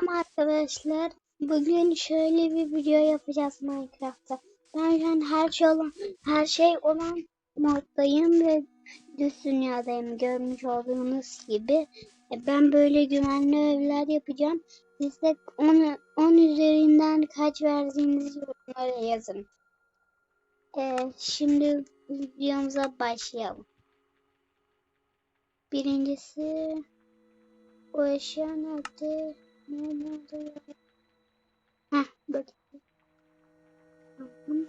Selam arkadaşlar. Bugün şöyle bir video yapacağız Minecraft'ta. Ben şu an her şey olan her şey olan moddayım ve düz dünyadayım görmüş olduğunuz gibi. E, Ben böyle güvenli evler yapacağım. Siz de 10, 10 üzerinden kaç verdiğinizi yorumlara yazın. E, şimdi videomuza başlayalım. Birincisi o eşya nerede? Nerede ya? Heh, burada. Tamam.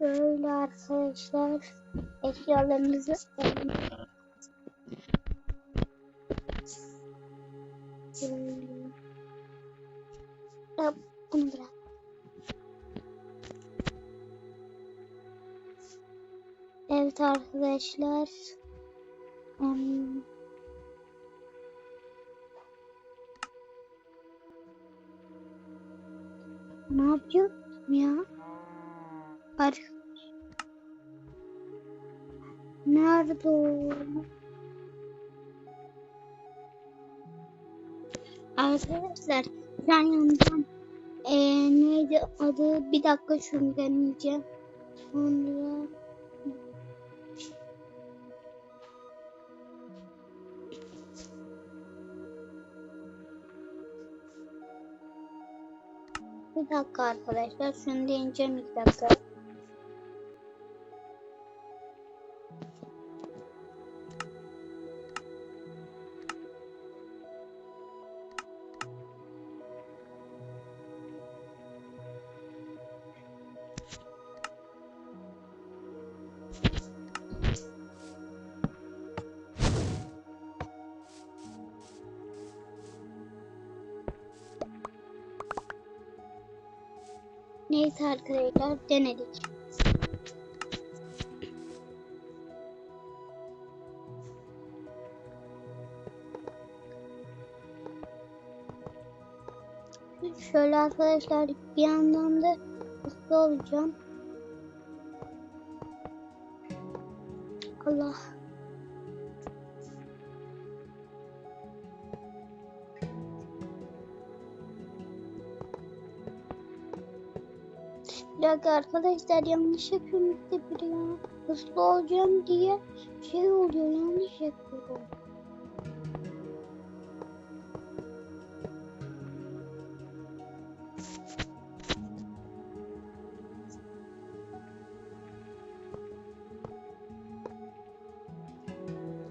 Böyle arkadaşlar eşyalarımızı alalım. Ya, bunu bırak. Evet arkadaşlar. Hmm. Ne yapıyorum ya? Ar Nerede? Arkadaşlar ben yandan ee, neydi adı bir dakika şunu deneyeceğim. Sonra Bir dakika arkadaşlar. Şunu deneyeceğim ilk dakika. Neyse arkadaşlar denedik. Şöyle arkadaşlar bir yandan da hızlı olacağım. Allah. Bir arkadaşlar yanlış yapıyorum işte bir ya. Hızlı olacağım diye şey oluyor yanlış yapıyorum.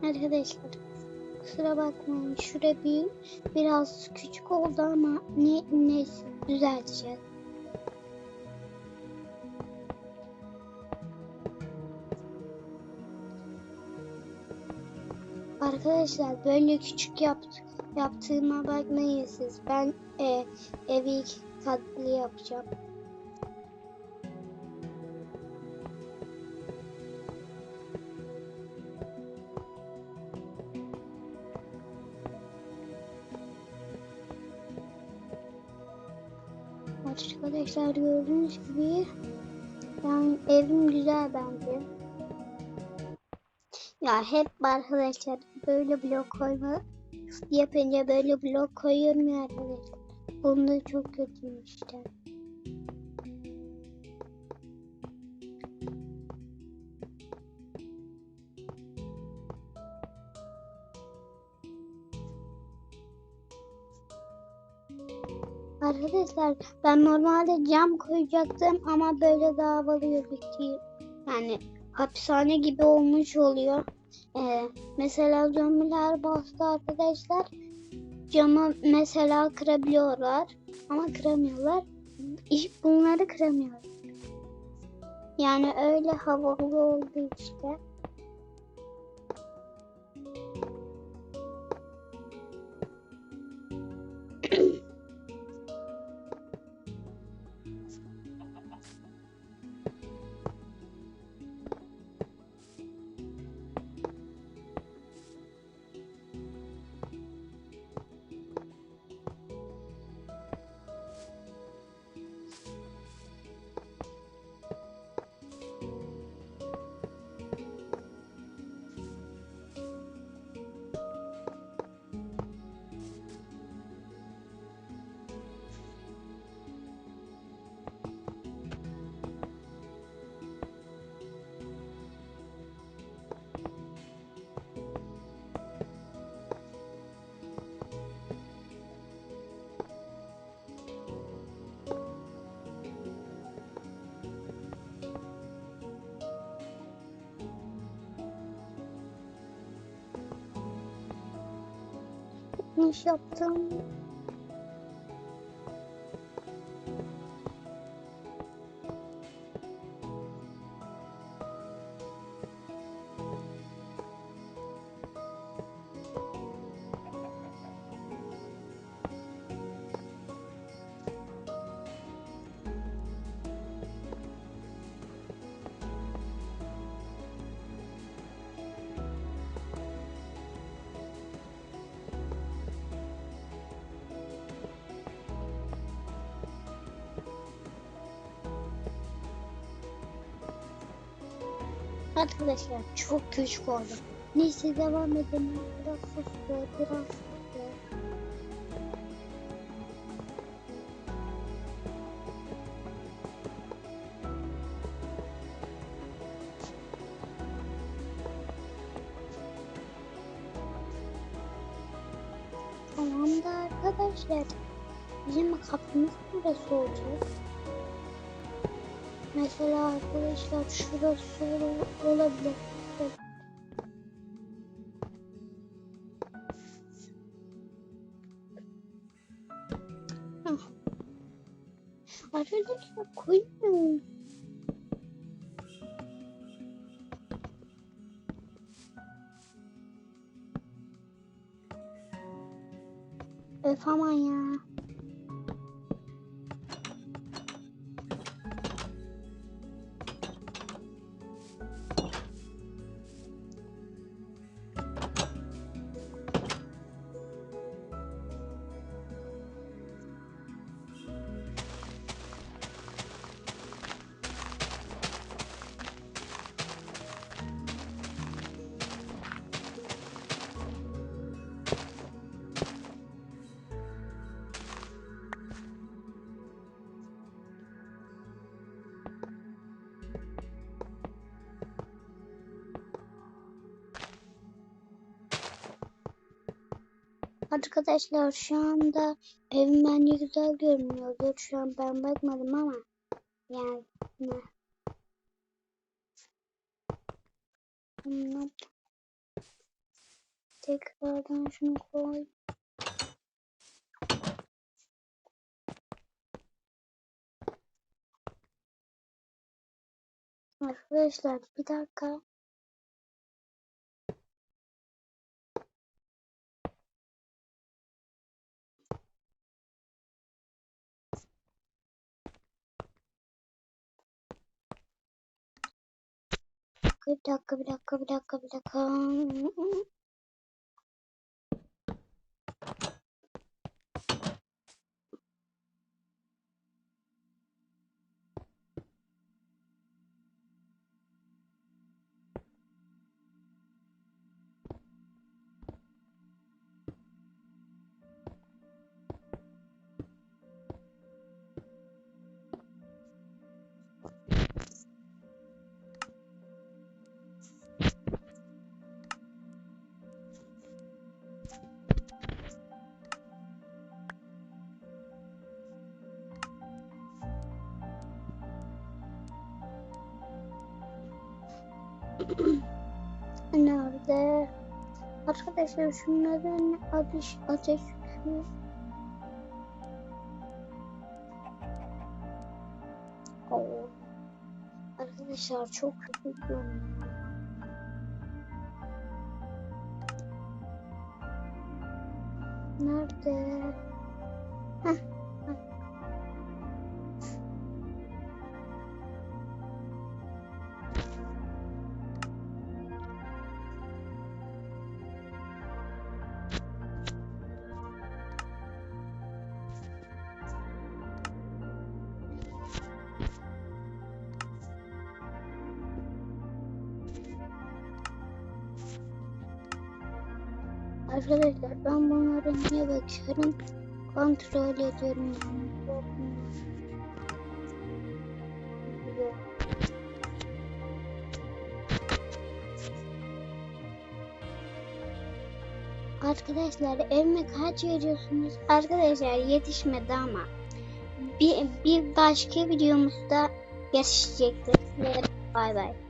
Arkadaşlar kusura bakmayın şurada bir biraz küçük oldu ama ne neyse düzelteceğiz. Arkadaşlar böyle küçük yapt yaptığıma bakmayın siz. Ben e, evi iki katlı yapacağım. Arkadaşlar gördüğünüz gibi yani evim güzel bence. Ya hep arkadaşlar böyle blok koyma yapınca böyle blok koyuyorum ya arkadaşlar. Bunda çok kötüyüm işte. Arkadaşlar ben normalde cam koyacaktım ama böyle daha havalı gözüküyor. Yani hapishane gibi olmuş oluyor. Ee, mesela zombiler bastı arkadaşlar. Camı mesela kırabiliyorlar ama kıramıyorlar. Bunları kıramıyorlar. Yani öyle havalı oldu işte. Yanlış yaptım. Arkadaşlar çok küçük oldu. Neyse devam edelim. Biraz sustu, biraz sustu. Tamam da arkadaşlar. Bizim kapımız neresi olacak? Mesela arkadaşlar şurası ol- olabilir. Arkadaşlar koyun. Öf aman ya. Arkadaşlar şu anda evim bence güzel görünüyordur. Şu an ben bakmadım ama yani ne? Tekrardan şunu koy. Arkadaşlar bir dakika. Bir dakika, bir dakika, bir dakika, bir dakika. Nerede? Arkadaşlar şunların ateş ateş Oo. Arkadaşlar çok kötü. Nerede? Heh. Arkadaşlar ben bunlara niye bakıyorum? Kontrol ediyorum. Arkadaşlar evime kaç veriyorsunuz? Arkadaşlar yetişmedi ama bir, bir başka videomuzda yetişecektir. Bay bay.